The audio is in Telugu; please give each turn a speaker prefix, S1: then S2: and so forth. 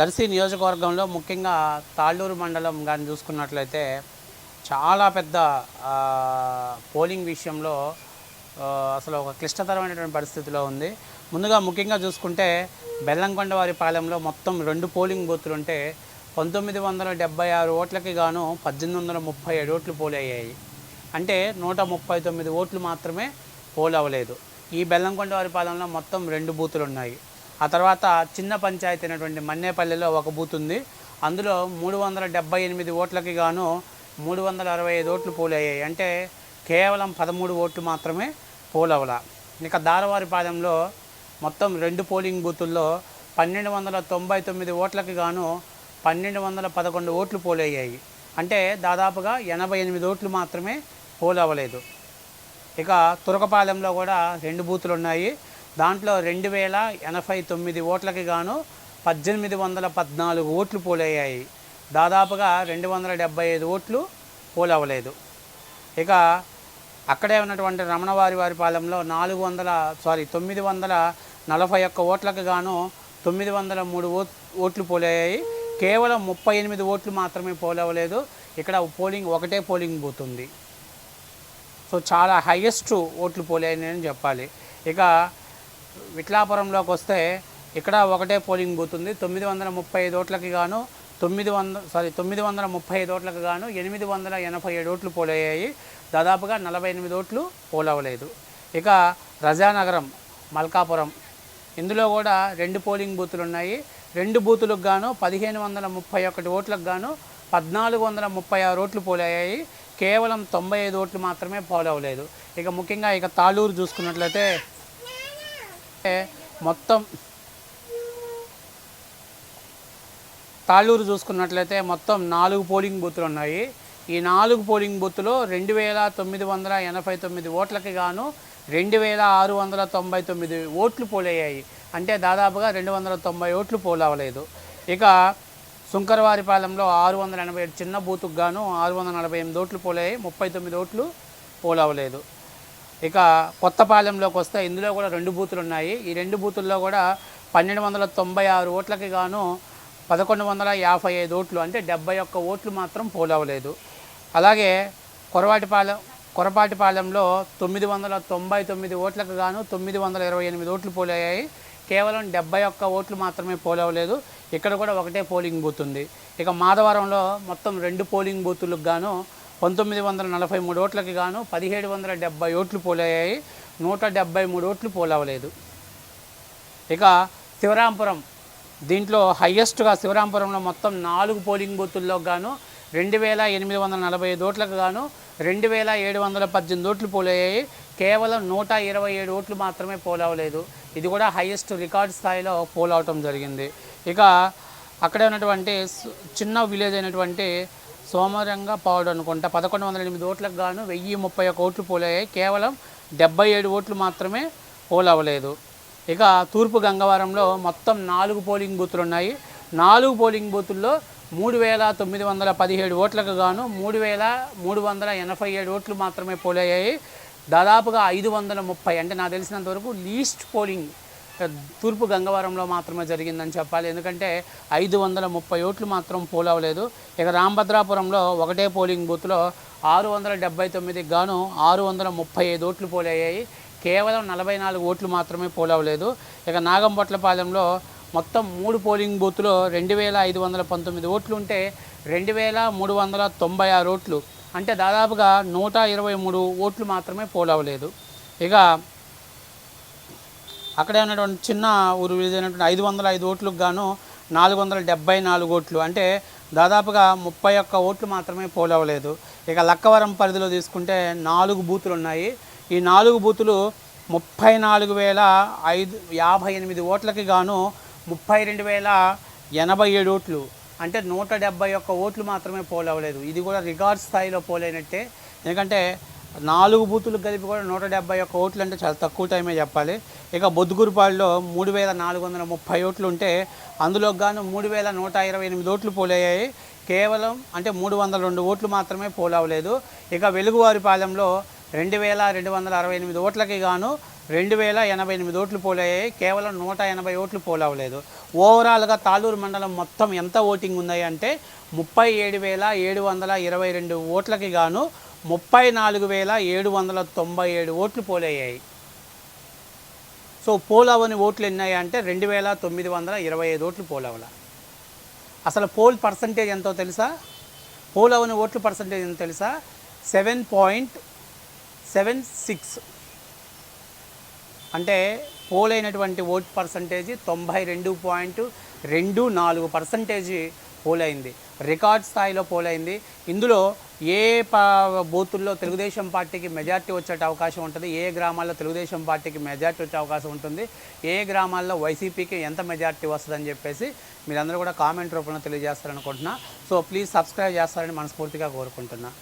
S1: దర్శి నియోజకవర్గంలో ముఖ్యంగా తాళ్ళూరు మండలం కానీ చూసుకున్నట్లయితే చాలా పెద్ద పోలింగ్ విషయంలో అసలు ఒక క్లిష్టతరమైనటువంటి పరిస్థితిలో ఉంది. ముందుగా ముఖ్యంగా చూసుకుంటే బెల్లంకొండ వారి పాలెంలో మొత్తం రెండు పోలింగ్ బూతులు ఉంటే పంతొమ్మిది వందల డెబ్బై ఆరు ఓట్లకి గాను పద్దెనిమిది వందల ముప్పై ఏడు ఓట్లు పోల్ అయ్యాయి. అంటే నూట ముప్పై తొమ్మిది ఓట్లు మాత్రమే పోల్ అవ్వలేదు. ఈ బెల్లంకొండ వారి పాలెంలో మొత్తం రెండు బూతులు ఉన్నాయి. ఆ తర్వాత చిన్న పంచాయతీ అయినటువంటి మన్నేపల్లిలో ఒక బూత్ ఉంది. అందులో మూడు వందల డెబ్బై ఎనిమిది ఓట్లకి గాను మూడు వందల అరవై ఐదు ఓట్లు పోలయ్యాయి. అంటే కేవలం పదమూడు ఓట్లు మాత్రమే పోల్ ఇక దారవారిపాలెంలో మొత్తం రెండు పోలింగ్ బూతుల్లో పన్నెండు వందల తొంభై తొమ్మిది ఓట్లకి గాను పన్నెండు వందల పదకొండు ఓట్లు పోలయ్యాయి. అంటే దాదాపుగా ఎనభై ఎనిమిది ఓట్లు మాత్రమే పోల్ అవ్వలేదు ఇక తురకపాలెంలో కూడా రెండు బూతులు ఉన్నాయి దాంట్లో రెండు వేల ఎనభై తొమ్మిది ఓట్లకి గాను పద్దెనిమిది వందల పద్నాలుగు ఓట్లు పోలయ్యాయి. దాదాపుగా రెండు వందల డెబ్బై ఐదు ఓట్లు పోలవ్వలేదు. ఇక అక్కడే ఉన్నటువంటి రమణవారి వారి పాలెంలో నాలుగు వందల సారీ తొమ్మిది వందల నలభై ఒక్క ఓట్లకు గాను తొమ్మిది వందల మూడు ఓ ఓట్లు పోలయ్యాయి. కేవలం ముప్పై ఎనిమిది ఓట్లు మాత్రమే పోలవ్వలేదు. ఇక్కడ పోలింగ్ ఒకటే పోలింగ్ పోతుంది సో చాలా హైయెస్ట్ ఓట్లు పోలేని చెప్పాలి. ఇక విట్లాపురంలోకి వస్తే ఇక్కడ ఒకటే పోలింగ్ బూత్ ఉంది. తొమ్మిది వందల ముప్పై ఐదు ఓట్లకి గాను తొమ్మిది వంద సారీ తొమ్మిది వందల ముప్పై ఐదు ఓట్లకు గాను ఎనిమిది వందల ఎనభై ఏడు ఓట్లు పోలయ్యాయి. దాదాపుగా నలభై ఎనిమిది ఓట్లు పోలవలేదు. ఇక రజానగరం మల్కాపురం ఇందులో కూడా రెండు పోలింగ్ బూతులు ఉన్నాయి రెండు బూతులకు గాను పదిహేను వందల ముప్పై ఒకటి ఓట్లకు గాను పద్నాలుగు వందల ముప్పై ఆరు ఓట్లు పోలయ్యాయి. కేవలం తొంభై ఐదు ఓట్లు మాత్రమే పోలవలేదు. ఇక ముఖ్యంగా ఇక తాళూరు చూసుకున్నట్లయితే మొత్తం తాళ్ళూరు చూసుకున్నట్లయితే మొత్తం నాలుగు పోలింగ్ బూతులు ఉన్నాయి. ఈ నాలుగు పోలింగ్ బూత్లో రెండు వేల తొమ్మిది వందల ఎనభై తొమ్మిది ఓట్లకి గాను రెండు వేల ఆరు వందల తొంభై తొమ్మిది ఓట్లు పోలయ్యాయి. అంటే దాదాపుగా రెండు వందల తొంభై ఓట్లు పోలవలేదు. ఇక సుంకరవారిపాలెంలో ఆరు వందల ఎనభై ఏడు చిన్న బూతుకు గాను ఆరు వందల నలభై ఎనిమిది ఓట్లు పోలయ్యాయి ముప్పై తొమ్మిది ఓట్లు పోలవలేదు. ఇక కొత్తపాలెంలోకి వస్తే ఇందులో కూడా రెండు బూతులు ఉన్నాయి. ఈ రెండు బూతుల్లో కూడా పన్నెండు వందల తొంభై ఆరు ఓట్లకి గాను పదకొండు వందల యాభై ఐదు ఓట్లు అంటే డెబ్బై ఒక్క ఓట్లు మాత్రం పోలవలేదు. అలాగే కొరవాటిపాలెం కొరపాటిపాలెంలో తొమ్మిది వందల తొంభై తొమ్మిది ఓట్లకు గాను తొమ్మిది వందల ఇరవై ఎనిమిది ఓట్లు పోలయ్యాయి. కేవలం డెబ్బై ఒక్క ఓట్లు మాత్రమే పోలవలేదు. ఇక్కడ కూడా ఒకటే పోలింగ్ బూత్ ఉంది. ఇక మాధవరంలో మొత్తం రెండు పోలింగ్ బూతులకు గాను పంతొమ్మిది వందల నలభై మూడు ఓట్లకి గాను పదిహేడు వందల డెబ్బై ఓట్లు పోలయ్యాయి. నూట డెబ్బై మూడు ఓట్లు పోలవలేదు. ఇక శివరాంపురం. దీంట్లో హయ్యెస్ట్గా శివరాంపురంలో మొత్తం నాలుగు పోలింగ్ బూతుల్లో గాను రెండు వేల ఎనిమిది వందల నలభై ఐదు ఓట్లకు గాను రెండు వేల ఏడు వందల పద్దెనిమిది ఓట్లు పోలయ్యాయి. కేవలం నూట ఇరవై ఏడు ఓట్లు మాత్రమే పోలవలేదు. ఇది కూడా హయ్యెస్ట్ రికార్డ్ స్థాయిలో పోల్ జరిగింది. ఇక అక్కడే ఉన్నటువంటి చిన్న విలేజ్ అయినటువంటి సోమరంగా పావుడు అనుకుంటా. పదకొండు వందల ఎనిమిది ఓట్లకు గాను వెయ్యి ముప్పై ఒక్క ఓట్లు పోలయ్యాయి. కేవలం డెబ్బై ఏడు ఓట్లు మాత్రమే పోల్ అవ్వలేదు. ఇక తూర్పు గంగవరంలో మొత్తం నాలుగు పోలింగ్ బూతులు ఉన్నాయి. నాలుగు పోలింగ్ బూతుల్లో మూడు వేల తొమ్మిది వందల పదిహేడు ఓట్లకు గాను మూడు వేల మూడు వందల ఎనభై ఏడు ఓట్లు మాత్రమే పోలయ్యాయి. దాదాపుగా ఐదు వందల ముప్పై అంటే నాకు తెలిసినంత వరకు లీస్ట్ పోలింగ్ తూర్పు గంగవరంలో మాత్రమే జరిగిందని చెప్పాలి. ఎందుకంటే ఐదు వందల ముప్పై ఓట్లు మాత్రం పోలవలేదు ఇక రామభద్రాపురంలో ఒకటే పోలింగ్ బూత్లో ఆరు వందల డెబ్బై తొమ్మిదికి గాను ఆరు వందల ముప్పై ఐదు ఓట్లు పోలయ్యాయి కేవలం నలభై నాలుగు ఓట్లు మాత్రమే పోలవలేదు ఇక నాగంపట్లపాలెంలో మొత్తం మూడు పోలింగ్ బూత్లో రెండు వేల ఐదు వందల పంతొమ్మిది ఓట్లు ఉంటే రెండు వేల మూడు వందల తొంభై ఆరు ఓట్లు. అంటే దాదాపుగా నూట ఇరవై మూడు ఓట్లు మాత్రమే పోలవలేదు ఇక అక్కడే ఉన్నటువంటి చిన్న ఊరు విలేజ్ అయినటువంటి ఐదు వందల ఐదు ఓట్లకు గాను నాలుగు వందల డెబ్బై నాలుగు ఓట్లు. అంటే దాదాపుగా ముప్పై ఒక్క ఓట్లు మాత్రమే పోలవలేదు ఇక లక్కవరం పరిధిలో తీసుకుంటే నాలుగు బూతులు ఉన్నాయి. ఈ నాలుగు బూతులు ముప్పై నాలుగు వేల ఐదు యాభై ఎనిమిది ఓట్లకి గాను ముప్పై రెండు వేల ఎనభై ఏడు ఓట్లు. అంటే నూట డెబ్బై ఒక్క ఓట్లు మాత్రమే పోలవలేదు ఇది కూడా రికార్డ్ స్థాయిలో పోలేనట్టే ఎందుకంటే నాలుగు బూతులు కలిపి కూడా నూట డెబ్బై ఒక్క ఓట్లు అంటే చాలా తక్కువ టైమే చెప్పాలి. ఇక బొద్దుగురుపాడులో మూడు వేల నాలుగు వందల ముప్పై ఓట్లు ఉంటే అందులో గాను మూడు వేల నూట ఇరవై ఎనిమిది ఓట్లు పోలయ్యాయి. కేవలం అంటే మూడు వందల రెండు ఓట్లు మాత్రమే పోలవలేదు ఇక వెలుగువారిపాలెంలో రెండు వేల రెండు వందల అరవై ఎనిమిది ఓట్లకి గాను రెండు వేల ఎనభై ఎనిమిది ఓట్లు పోలయ్యాయి. కేవలం నూట ఎనభై ఓట్లు పోలవలేదు ఓవరాల్గా తాళూరు మండలం మొత్తం ఎంత ఓటింగ్ ఉన్నాయి అంటే ముప్పై ఏడు వేల ఏడు వందల ఇరవై రెండు ఓట్లకి గాను ముప్పై నాలుగు వేల ఏడు వందల తొంభై ఏడు ఓట్లు పోలయ్యాయి. సో పోలవని ఓట్లు ఎన్నాయి అంటే రెండు వేల తొమ్మిది వందల ఇరవై ఐదు ఓట్లు పోలవల. అసలు పోల్ పర్సంటేజ్ ఎంతో తెలుసా? పోలవని ఓట్లు పర్సంటేజ్ ఎంతో తెలుసా? Seven point seven six. అంటే పోలైనటువంటి ఓట్ పర్సంటేజ్ తొంభై రెండు పాయింట్ రెండు నాలుగు పర్సంటేజ్ పోలైంది. రికార్డ్ స్థాయిలో పోలైంది. ఇందులో ఏ బూతుల్లో తెలుగుదేశం పార్టీకి మెజార్టీ వచ్చే అవకాశం ఉంటుంది? ఏ గ్రామాల్లో తెలుగుదేశం పార్టీకి మెజార్టీ వచ్చే అవకాశం ఉంటుంది? ఏ గ్రామాల్లో వైసీపీకి ఎంత మెజార్టీ వస్తుందని చెప్పేసి మీరందరూ కూడా కామెంట్ రూపంలో తెలియజేస్తారనుకుంటున్నా. సో ప్లీజ్ సబ్స్క్రైబ్ చేస్తారని మనస్ఫూర్తిగా కోరుకుంటున్నా.